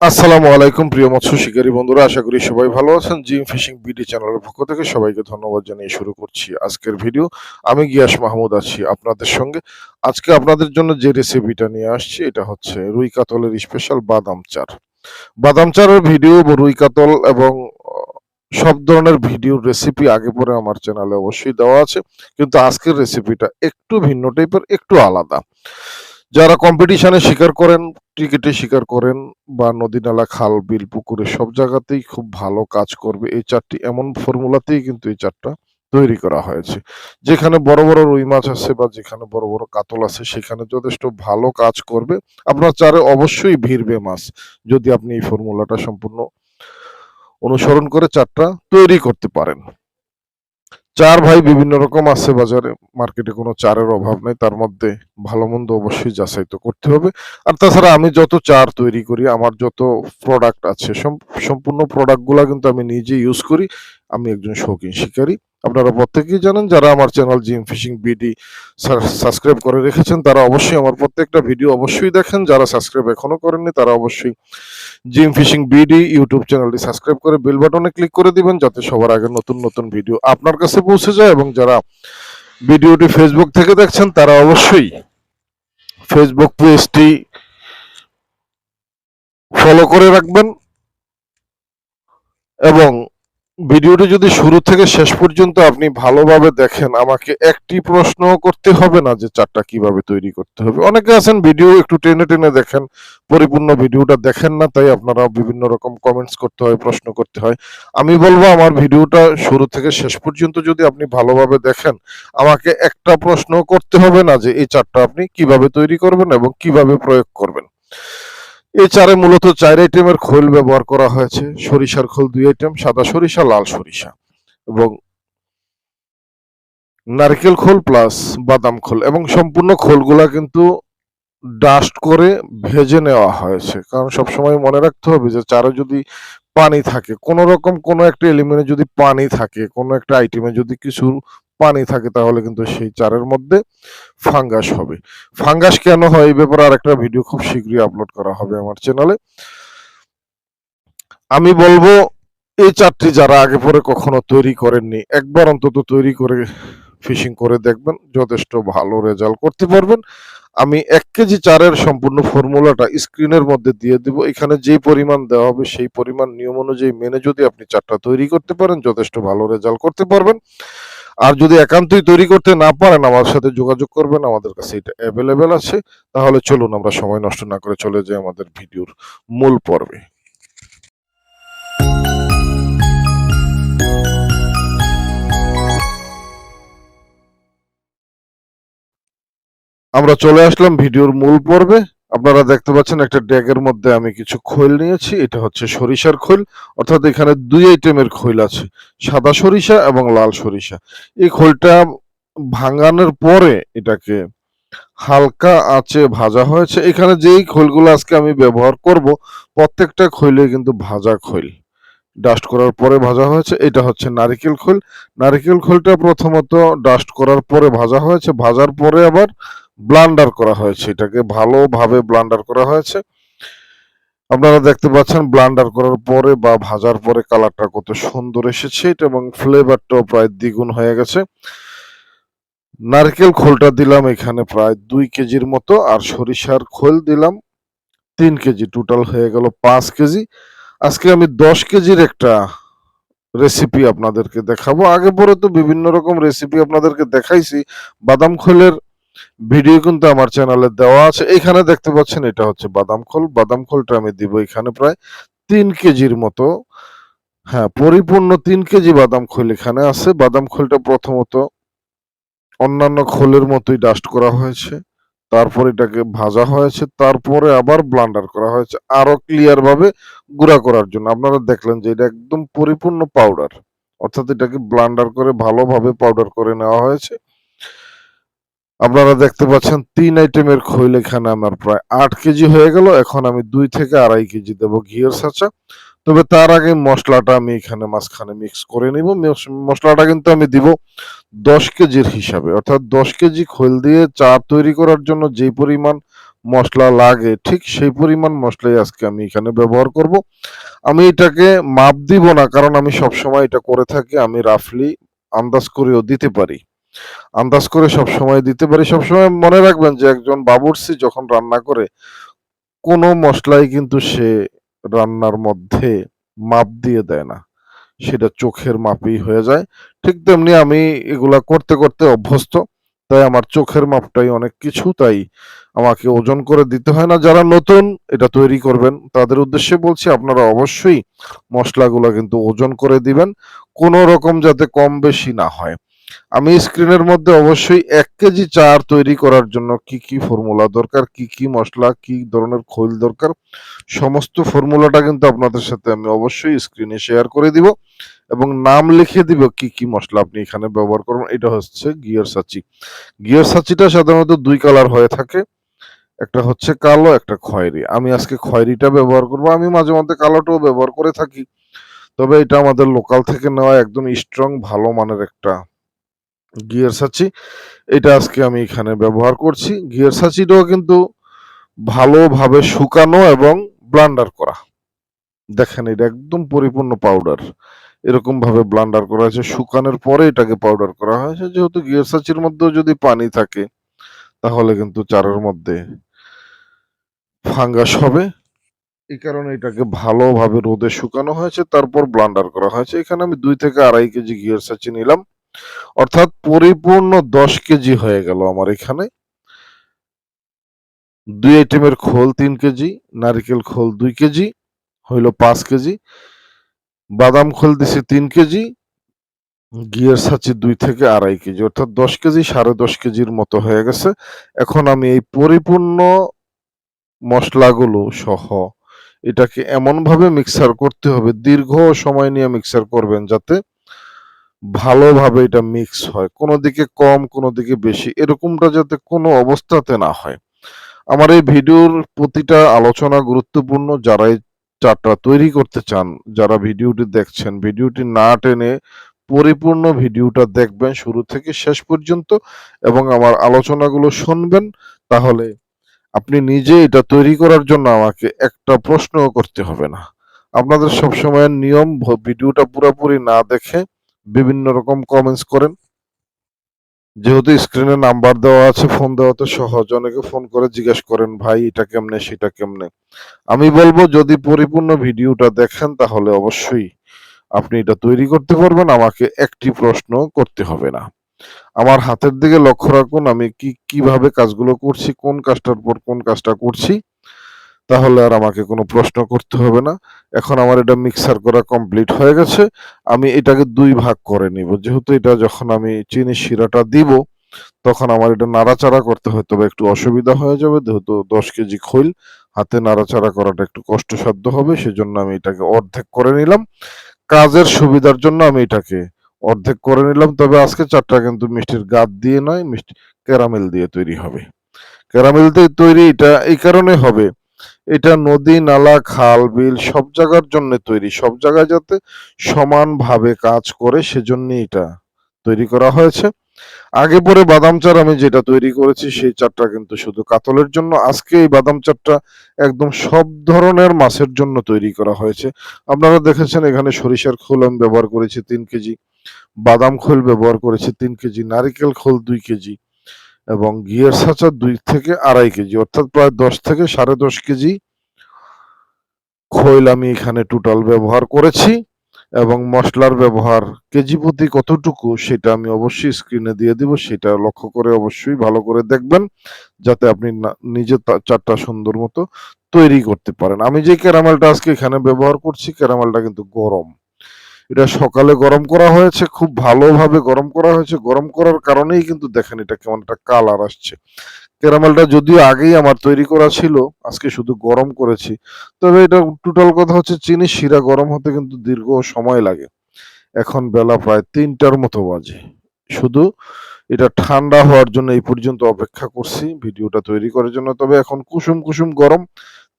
আসসালামু আলাইকুম, প্রিয় মৎস্য শিকারী বন্ধুরা, আশা করি সবাই ভালো আছেন। জিম ফিশিং বিডি চ্যানেলের পক্ষ থেকে সবাইকে ধন্যবাদ জানিয়ে শুরু করছি আজকের ভিডিও। আমি গিয়াস মাহমুদ আছি আপনাদের সঙ্গে। আজকে আপনাদের জন্য যে রেসিপিটা নিয়ে আসছি, এটা হচ্ছে রুই কাতলের স্পেশাল বাদাম চার। বাদাম চারের ভিডিও, রুই কাতল এবং সব ধরনের ভিডিওর রেসিপি আগে পরে আমার চ্যানেলে অবশ্যই দেওয়া আছে। কিন্তু আজকের রেসিপিটা একটু ভিন্ন টাইপের একটু আলাদা। যারা কম্পিটিশনে শিকার করেন ক্রিকেটে শিকার করেন বা নদী, নালা, খাল, বিল, পুকুরে, সব জায়গাতেই খুব ভালো কাজ করবে এই চারটি। এমন ফর্মুলাতেই কিন্তু এই চারটা তৈরি করা হয়েছে। যেখানে বড় বড় রুই মাছ আছে বা যেখানে বড় বড় কাতল আছে, সেখানে যথেষ্ট ভালো কাজ করবে। আপনার চারে অবশ্যই ভিড়বে মাছ, যদি আপনি এই ফর্মুলাটা সম্পূর্ণ অনুসরণ করে চারটা তৈরি করতে পারেন। চার ভাই বিভিন্ন রকম আছে বাজারে। মার্কেটে কোনো চারের অভাব নেই, তার মধ্যে ভালো মন্দ অবশ্যই যাচাই তো করতে হবে। আর তাছাড়া আমি যত চার তৈরি করি, আমার যত প্রোডাক্ট আছে, সম- সম্পূর্ণ প্রোডাক্টগুলো কিন্তু আমি নিজে ইউজ করি। আমি একজন শৌখিন শিকারী। আপনারা প্রত্যেকেই জানেন যারা আমার channel Jim fishing BD subscribe করে রেখেছেন, তারা অবশ্যই আমার প্রত্যেকটা ভিডিও অবশ্যই দেখেন। যারা সাবস্ক্রাইব এখনও করেননি, তারা অবশ্যই জিম ফিশিং বিডি ইউটিউব চ্যানেলটি সাবস্ক্রাইব করে বেল বাটনে ক্লিক করে দিবেন, যাতে সবার আগে নতুন নতুন ভিডিও আপনার কাছে পৌঁছে যায় এবং যারা ভিডিওটি ফেসবুক থেকে দেখছেন, তারা অবশ্যই ফেসবুক পেজটি ফলো করে রাখবেন এবং ভিডিওটি যদি শুরু থেকে শেষ পর্যন্ত আপনি ভালোভাবে দেখেন, আমাকে একটি প্রশ্ন করতে হবে না যে চারটা কীভাবে তৈরি করতে হবে। অনেকে আছেন ভিডিও একটু টেনে টেনে দেখেন, পরিপূর্ণ ভিডিওটা দেখেন না, তাই আপনারা বিভিন্ন রকম কমেন্টস করতে হয়, প্রশ্ন করতে হয়। আমি বলব, আমার ভিডিওটা শুরু থেকে শেষ পর্যন্ত যদি আপনি ভালোভাবে দেখেন, আমাকে একটা প্রশ্ন করতে হবে না যে এই চারটা আপনি কীভাবে তৈরি করবেন এবং কীভাবে প্রয়োগ করবেন। এই চারে মূলত চার আইটেমের খোল ব্যবহার করা হয়েছে। সরিষার খোল দুই আইটেম সাদা সরিষা, লাল সরিষা এবং নারকেল খোল প্লাস বাদাম খোল এবং সম্পূর্ণ খোলগুলা কিন্তু ডাস্ট করে ভেজে নেওয়া হয়েছে। কারণ সবসময় মনে রাখতে হবে যে চারে যদি পানি থাকে, কোনো রকম কোনো একটা এলিমেন্টে যদি পানি থাকে, কোনো একটা আইটেমে যদি কিছু পানি থাকে তাহলে কিন্তু সেই চারের মধ্যে ফাঙ্গাস হবে। ফাঙ্গাস কেন হয় এই ব্যাপারে আরেকটা ভিডিও খুব শীঘ্রই আপলোড করা হবে আমার চ্যানেলে আমি বলব, এই চারটি যারা আগে পরে কখনো তৈরি করেননি, একবার অন্তত তৈরি করে ফিশিং করে দেখবেন, যথেষ্ট ভালো রেজাল্ট করতে পারবেন। আমি এক কেজি চারের সম্পূর্ণ ফর্মুলাটা স্ক্রিনের মধ্যে দিয়ে দিব। এখানে যেই পরিমাণ দেওয়া হবে সেই পরিমাণ নিয়ম অনুযায়ী মেনে যদি আপনি চারটা তৈরি করতে পারেন, যথেষ্ট ভালো রেজাল্ট করতে পারবেন। আর যদি একান্তই তৈরি করতে না পারেন, আমার সাথে যোগাযোগ করবেন, আমাদের কাছে এটা অ্যাভেলেবেল আছে। তাহলে চলুন, আমরা সময় নষ্ট না করে চলে যাই আমাদের ভিডিওর মূল পর্বে। আমরা চলে আসলাম ভিডিওর মূল পর্বে। আপনারা দেখতে পাচ্ছেন একটা ড্যাগের মধ্যে আমি কিছু খৈল নিয়েছি, এটা হচ্ছে সরিষার খৈল। অর্থাৎ এখানে দুই আইটেমের খৈল আছে, সাদা সরিষা এবং লাল সরিষা। এই খৈলটা ভাঙানোর পরে এটাকে হালকা আঁচে ভাজা হয়েছে। এখানে যেই খৈলগুলো আজকে আমি ব্যবহার করব, প্রত্যেকটা খৈলে কিন্তু ভাজা খৈল। ডাস্ট করার পরে ভাজা হয়েছে, এটা হচ্ছে নারিকেল খৈল। নারিকেল খৈলটা প্রথমত ডাস্ট করার পরে ভাজা হয়েছে, ভাজার পরে আবার ব্লান্ডার করা হয়েছে। এটাকে ভালোভাবে ব্লান্ডার করা হয়েছে। আপনারা দেখতে পাচ্ছেন ব্লান্ডার করার পরে বা ভাজার পরে কালারটা কত সুন্দর এসেছে এটা এবং ফ্লেভারটাও প্রায় দ্বিগুণ হয়ে গেছে। নারকেল খোলটা দিলাম এখানে প্রায় দুই কেজির মতো আর সরিষার খোল দিলাম তিন কেজি টোটাল হয়ে গেল পাঁচ কেজি। আজকে আমি দশ কেজির একটা রেসিপি আপনাদেরকে দেখাবো। আগে পরে তো বিভিন্ন রকম রেসিপি আপনাদেরকে দেখাইছি। বাদাম খোলের ভিডিও কিন্তু আমার চ্যানেলে দেওয়া আছে। এখানে দেখতে পাচ্ছেন, এটা হচ্ছে বাদাম খোল। বাদাম খোলটা আমি দিব এখানে প্রায় তিন কেজির মতো। হ্যাঁ পরিপূর্ণ তিন কেজি বাদাম খোল এখানে আছে। বাদাম খোলটা প্রথমত অন্যান্য খোলের মতোই ডাস্ট করা হয়েছে। তারপর এটাকে ভাজা হয়েছে। তারপরে আবার ব্লান্ডার করা হয়েছে। আরও ক্লিয়ার ভাবে গুঁড়া করার জন্য। আপনারা দেখলেন যে এটা একদম পরিপূর্ণ পাউডার অর্থাৎ এটাকে ব্লান্ডার করে ভালোভাবে পাউডার করে নেওয়া হয়েছে। আপনারা দেখতে পাচ্ছেন তিন আইটেমের খৈল এখানে আমার প্রায় আট কেজি হয়ে গেল। এখন আমি দুই থেকে আড়াই কেজি দেবো ঘিয়ের সাচা। তবে তার আগে মশলাটা আমি এখানে মাঝখানে মিক্স করে নিব। মশলাটা কিন্তু আমি দিব দশ কেজির হিসাবে। অর্থাৎ দশ কেজি খৈল দিয়ে চা তৈরি করার জন্য যে পরিমাণ মশলা লাগে, ঠিক সেই পরিমাণ মশলাই আজকে আমি এখানে ব্যবহার করব। আমি এটাকে মাপ দিব না, কারণ আমি সবসময় এটা করে থাকি, আমি রাফলি আন্দাজ করেও দিতে পারি। আন্দাজ করে সব সময় দিতে পারি। সবসময় মনে রাখবেন যে একজন বাবুর্চি যখন রান্না করে, কোনো মশলাই কিন্তু সে রান্নার মধ্যে মাপ দিয়ে দেয় না। সেটা চোখের মাপই হয়ে যায়। ঠিক তেমনি আমি এগুলা করতে করতে অভ্যস্ত, তাই আমার চোখের মাপটাই অনেক কিছু, তাই আমাকে ওজন করে দিতে হয় না। যারা নতুন এটা তৈরি করবেন, তাদের উদ্দেশ্যে বলছি আপনারা অবশ্যই মশলাগুলো কিন্তু ওজন করে দিবেন। কোনো রকম যাতে কম বেশি না হয়। আমি স্ক্রিনের মধ্যে অবশ্যই এক কেজি চার তৈরি করার জন্য কি কি ফর্মুলা দরকার, কি কি মশলা, কি ধরনের খৈল দরকার, সমস্ত ফর্মুলাটা কিন্তু আপনাদের সাথে আমি অবশ্যই স্ক্রিনে শেয়ার করে দিব এবং নাম লিখে দিব কি কি মশলা আপনি এখানে ব্যবহার করবেন। এটা হচ্ছে গিয়ার সাচি। গিয়ার সাচিটা সাধারণত দুই কালার হয়ে থাকে। একটা হচ্ছে কালো, একটা খয়েরি। আমি আজকে খয়েরিটা ব্যবহার করব। আমি মাঝে মধ্যে কালোটাও ব্যবহার করে থাকি। তবে এটা আমাদের লোকাল থেকে নেওয়া একদম স্ট্রং ভালো মানের একটা গিয়ার সাচি এটা আজকে আমি এখানে ব্যবহার করছি। গিয়ার সাচিটাও কিন্তু ভালোভাবে শুকানো এবং ব্লান্ডার করা। দেখেন, এটা একদম পরিপূর্ণ পাউডার। এরকম ভাবে ব্লান্ডার করা হয়েছে। শুকানোর পরে এটাকে পাউডার করা হয়েছে। যেহেতু গিয়ার সাচির মধ্যেও যদি পানি থাকে, তাহলে কিন্তু চারের মধ্যে ফাঙ্গাস হবে। এই কারণে এটাকে ভালোভাবে রোদে শুকানো হয়েছে। তারপর ব্লান্ডার করা হয়েছে। এখানে আমি দুই থেকে আড়াই কেজি গিয়ার সাচি নিলাম। অর্থাৎ পরিপূর্ণ দশ কেজি হয়ে গেল আমার এখানে। দুই আইটেমের খোল তিন কেজি, নারিকেল খোল দুই কেজি, হইল পাঁচ কেজি, বাদাম খোল দিছি তিন কেজি গিয়ার সাচি দুই থেকে আড়াই কেজি, অর্থাৎ দশ কেজি সাড়ে দশ কেজির মতো হয়ে গেছে। এখন আমি এই পরিপূর্ণ মশলাগুলো সহ এটাকে এমনভাবে মিক্সার করতে হবে, দীর্ঘ সময় নিয়ে মিক্সার করবেন যাতে ভালোভাবে এটা মিক্স হয়। কোনো দিকে কম, কোনো দিকে বেশি, এরকমটা যাতে কোনো অবস্থাতে না হয়। আমার এই ভিডিওর প্রতিটা আলোচনা গুরুত্বপূর্ণ। যারা এই চারটা তৈরি করতে চান, যারা ভিডিওটি দেখছেন, ভিডিওটি না টেনে পরিপূর্ণ ভিডিওটা দেখবেন শুরু থেকে শেষ পর্যন্ত এবং আমার আলোচনাগুলো শুনবেন, তাহলে আপনি নিজে এটা তৈরি করার জন্য আমাকে একটা প্রশ্নও করতে হবে না। আপনাদের সবসময়ের নিয়ম ভিডিওটা পুরোপুরি না দেখে বিভিন্ন রকম কমেন্টস করেন। যেহেতু স্ক্রিনে নাম্বার দেওয়া আছে ফোন দেওয়া তো সহজ। অনেকে ফোন করে জিজ্ঞেস করেন, ভাই, এটা কেমনে, সেটা কেমনে? আমি বলব, যদি পরিপূর্ণ ভিডিওটা দেখেন, তাহলে অবশ্যই আপনি এটা তৈরি করতে পারবেন। আমাকে একটি প্রশ্ন করতে হবে না। আমার হাতের দিকে লক্ষ্য রাখুন, আমি কি, কীভাবে কাজগুলো করছি, কোন কাজটার পর কোন কাজটা করছি। তাহলে আর আমাকে কোনো প্রশ্ন করতে হবে না। এখন আমার এটা মিক্সার করা কমপ্লিট হয়ে গেছে। আমি এটাকে দুই ভাগ করে নিব। যেহেতু এটা যখন আমি চিনি শিরাটা দিব, তখন আমার এটা নাড়াচাড়া করতে হয়তো বা একটু অসুবিধা হয়ে যাবে। যেহেতু দশ কেজি খৈল, হাতে নাড়াচাড়া করাটা একটু কষ্টসাধ্য হবে, সেজন্য আমি এটাকে অর্ধেক করে নিলাম। কাজের সুবিধার জন্য আমি এটাকে অর্ধেক করে নিলাম। তবে আজকে চারটা কিন্তু মিষ্টির গাদ দিয়ে নয়, মিষ্টি ক্যারামেল দিয়ে তৈরি হবে। ক্যারামেল দিয়ে তৈরি এটা এই কারণে হবে এটা নদী, নালা, খাল, বিল সব জায়গার জন্য তৈরি। সব জায়গায় যাতে সমানভাবে কাজ করে সেজন্য এটা তৈরি করা হয়েছে। আগে পরে বাদাম চার আমি যেটা তৈরি করেছি সেই চারটা কিন্তু শুধু কাতলের জন্য। আজকে এই বাদাম চারটা একদম সব ধরনের মাছের জন্য তৈরি করা হয়েছে। আপনারা দেখেছেন এখানে সরিষার খোল আমি ব্যবহার করেছি তিন কেজি, বাদাম খোল ব্যবহার করেছি তিন কেজি, নারিকেল খোল দুই কেজি। এবং ঘিয়ের সাচা দুই থেকে আড়াই কেজি, অর্থাৎ প্রায় দশ থেকে সাড়ে দশ কেজি খৈল আমি এখানে টোটাল ব্যবহার করেছি এবং মশলার ব্যবহার, কেজি প্রতি কতটুকু সেটা আমি অবশ্যই স্ক্রিনে দিয়ে দিব, সেটা লক্ষ্য করে অবশ্যই ভালো করে দেখবেন যাতে আপনি নিজে চারটা সুন্দর মতো তৈরি করতে পারেন। আমি যে ক্যারামেলটা আজকে এখানে ব্যবহার করছি, ক্যারামেলটা কিন্তু গরম। এটা সকালে গরম করা হয়েছে, খুব ভালোভাবে গরম করা হয়েছে। গরম করার কারণেই কিন্তু দেখেন এটা কেমন একটা কালার আসছে। ক্যারামেলটা যদিও আগেই আমার তৈরি করা ছিল, আজকে শুধু গরম করেছি। তবে এটা টোটাল কথা হচ্ছে চিনি শিরা গরম হতে কিন্তু দীর্ঘ সময় লাগে। এখন বেলা প্রায় তিনটার মতো বাজে। শুধু এটা ঠান্ডা হওয়ার জন্য এই পর্যন্ত অপেক্ষা করছি ভিডিওটা তৈরি করার জন্য। তবে এখন কুসুম কুসুম গরম,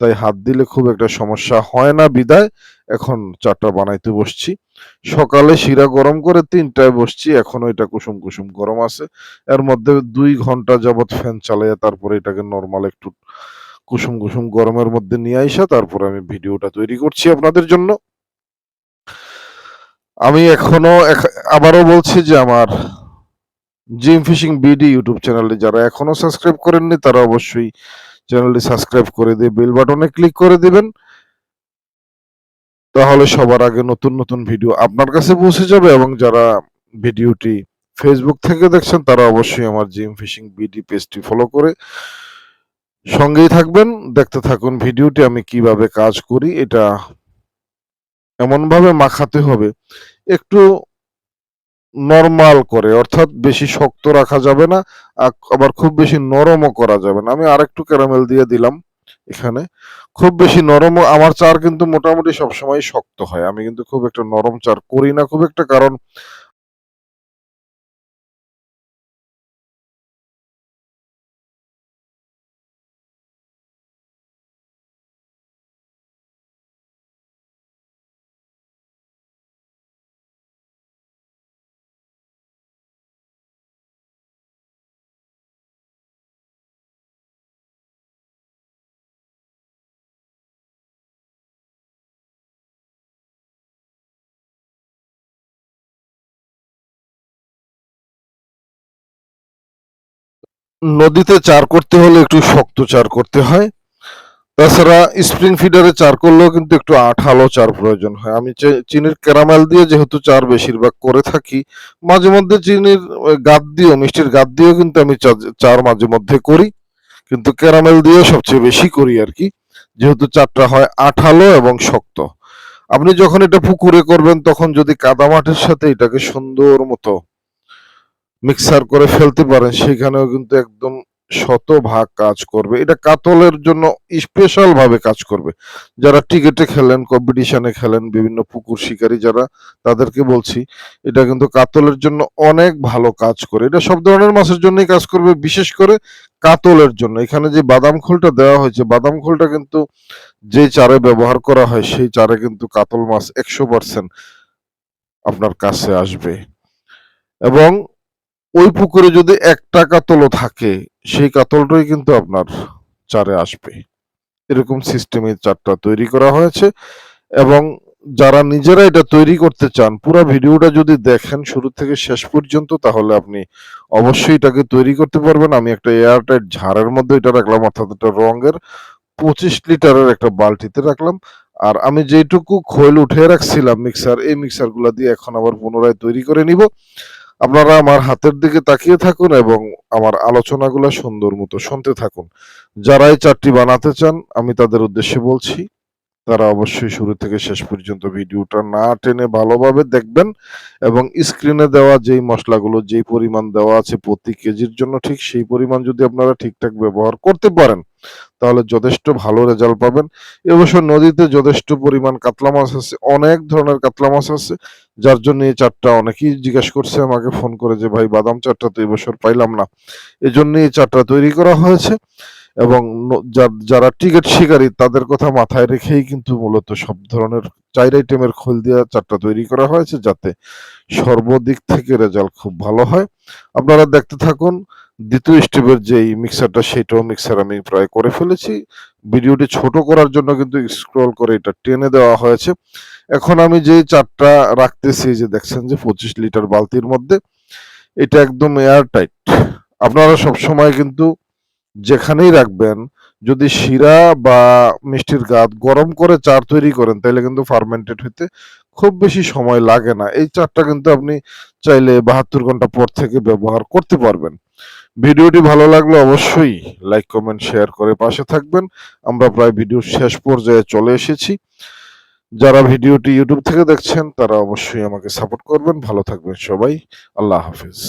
তাই হাত দিলে খুব একটা সমস্যা হয় না বিদায়। এখন চাটা বানাইতে বসছি। সকালে শিরা গরম করে তিনটায় বসছি এখনও এটা কুসুম কুসুম গরম আছে। এর মধ্যে দুই ঘণ্টা যাবৎ ফ্যান চালাইয়া তারপরে এটাকে নর্মাল একটু কুসুম কুসুম গরমের মধ্যে নিয়ে আইসা তারপরে আমি ভিডিওটা তৈরি করছি আপনাদের জন্য। আমি এখনও এখ- আবারও বলছি যে আমার জিম ফিশিং বিডি ইউটিউব চ্যানেলে যারা এখনও সাবস্ক্রাইব করেননি, তারা অবশ্যই চ্যানেলটি সাবস্ক্রাইব করে দিয়ে বেল বাটনে ক্লিক করে দিবেন। তাহলে সবার আগে নতুন নতুন ভিডিও আপনার কাছে পৌঁছে যাবে এবং যারা ভিডিওটি ফেসবুক থেকে দেখছেন, তারা অবশ্যই আমার জিম ফিশিং বিডি পেজটি ফলো করে সঙ্গেই থাকবেন। দেখতে থাকুন ভিডিওটি, আমি কীভাবে কাজ করি, এটা এমন ভাবে মাখাতে হবে, একটু নরমাল করে, অর্থাৎ বেশি শক্ত রাখা যাবে না আবার খুব বেশি নরমও করা যাবে না। আমি আরেকটু ক্যারামেল দিয়ে দিলাম। এখানে। খুব বেশি নরম আমার চার কিন্তু মোটামুটি সবসময় শক্ত হয়। আমি কিন্তু খুব একটা নরম চার করি না খুব একটা, কারণ নদীতে চার করতে হলে একটু শক্ত চার করতে হয়। তাছাড়া স্প্রিং ফিডারে চার করলেও কিন্তু একটু আঠালো চার প্রয়োজন হয়। আমি চিনির ক্যারামেল দিয়ে যেহেতু চার বেশিরভাগ করে থাকি, মাঝে মধ্যে চিনির গাদ দিয়েও, মিষ্টির গাদ দিয়েও কিন্তু আমি চার মাঝে মধ্যে করি। কিন্তু ক্যারামেল দিয়ে সবচেয়ে বেশি করি আর কি। যেহেতু চারটা হয় আঠালো এবং শক্ত। আপনি যখন এটা পুকুরে করবেন, তখন যদি কাদামাটির সাথে এটাকে সুন্দর মতো মিক্সার করে ফেলতে পারেন, সেখানেও কিন্তু একদম শতভাগ কাজ করবে। এটা কাতলের জন্য স্পেশাল ভাবে কাজ করবে। যারা টিকেটে খেলেন কম্পিটিশনে খেলেন, বিভিন্ন পুকুর শিকারী যারা, তাদেরকে বলছি, এটা কিন্তু কাতলের জন্য অনেক ভালো কাজ করে। এটা সব ধরনের মাছের জন্যই কাজ করবে, বিশেষ করে কাতলের জন্য। এখানে যে বাদাম খোলটা দেওয়া হয়েছে, বাদাম খোলটা কিন্তু যে চারে ব্যবহার করা হয়, সেই চারে কিন্তু কাতল মাছ একশো পার্সেন্ট আপনার কাছে আসবে। এবং ওই পুকুরে যদি একটা কাতলও থাকে, সেই কাতলটাই কিন্তু আপনার চারে আসবে। এরকম সিস্টেমে চারটা তৈরি করা হয়েছে এবং যারা নিজেরা এটা তৈরি করতে চান, পুরো ভিডিওটা যদি দেখেন শুরু থেকে শেষ পর্যন্ত, তাহলে আপনি অবশ্যই এটাকে তৈরি করতে পারবেন। আমি একটা এয়ারটাইট ঝাড়ের মধ্যে এটা রাখলাম, অর্থাৎ এটা রঙের পঁচিশ লিটারের একটা বালতিতে রাখলাম। আর আমি যেটুকু খৈল উঠে রাখছিলাম মিক্সার এই মিক্সারগুলা দিয়ে এখন আবার পুনরায় তৈরি করে নিব। আপনারা আমার হাতের দিকে তাকিয়ে থাকুন এবং আমার আলোচনাগুলো সুন্দর মতো শুনতে থাকুন। যারাই চারটি বানাতে চান, আমি তাদের উদ্দেশ্যে বলছি তারা অবশ্যই শুরু থেকে শেষ পর্যন্ত ভিডিওটা না টেনে ভালোভাবে দেখবেন এবং স্ক্রিনে দেওয়া যেই মশলাগুলো, যেই পরিমাণ দেওয়া আছে প্রতি কেজির জন্য ঠিক সেই পরিমাণ যদি আপনারা ঠিকঠাক ব্যবহার করতে পারেন, তাহলে যথেষ্ট ভালো রেজাল্ট পাবেন। এবছর নদীতে যথেষ্ট পরিমাণ কাতলা মাছ আছে, অনেক ধরনের কাতলা মাছ আছে। যার জন্য এই চারটা অনেকেই জিজ্ঞেস করছে আমাকে ফোন করে যে, ভাই, বাদাম চারটা তো এবছর পাইলাম না। এজন্য এই চারটা তৈরি করা হয়েছে। এবং যারা টিকিট শিকারী, তাদের কথা মাথায় রেখেই কিন্তু মূলত সব ধরনের চার আইটেমের খোল দিয়ে চারটা তৈরি করা হয়েছে যাতে সর্বদিক থেকে রেজাল্ট খুব ভালো হয়। আপনারা দেখতে থাকুন, দ্বিতীয় স্টেপের যেই মিক্সারটা, সেটাও মিক্সার আমি প্রায় করে ফেলেছি। ভিডিওটি ছোট করার জন্য কিন্তু স্ক্রল করে এটা টেনে দেওয়া হয়েছে। এখন আমি যে চারটা রাখতেছি, যে দেখছেন যে পঁচিশ লিটার বালতির মধ্যে, এটা একদম এয়ার টাইট আপনারা সব সময় কিন্তু যেখানেই রাখবেন, যদি শিরা বা মিষ্টির গাদ গরম করে চার তৈরি করেন তাহলে কিন্তু ফার্মেন্টেড হইতে খুব বেশি সময় লাগে না। এই চারটা কিন্তু আপনি চাইলে বাহাত্তর ঘণ্টা পর থেকে ব্যবহার করতে পারবেন। ভিডিওটি ভালো লাগলে অবশ্যই লাইক কমেন্ট শেয়ার করে পাশে থাকবেন। আমরা প্রায় ভিডিওর শেষ পর্যায়ে চলে এসেছি। যারা ভিডিওটি ইউটিউব থেকে দেখছেন, তারা অবশ্যই আমাকে সাপোর্ট করবেন। ভালো থাকবেন সবাই। আল্লাহ হাফিজ।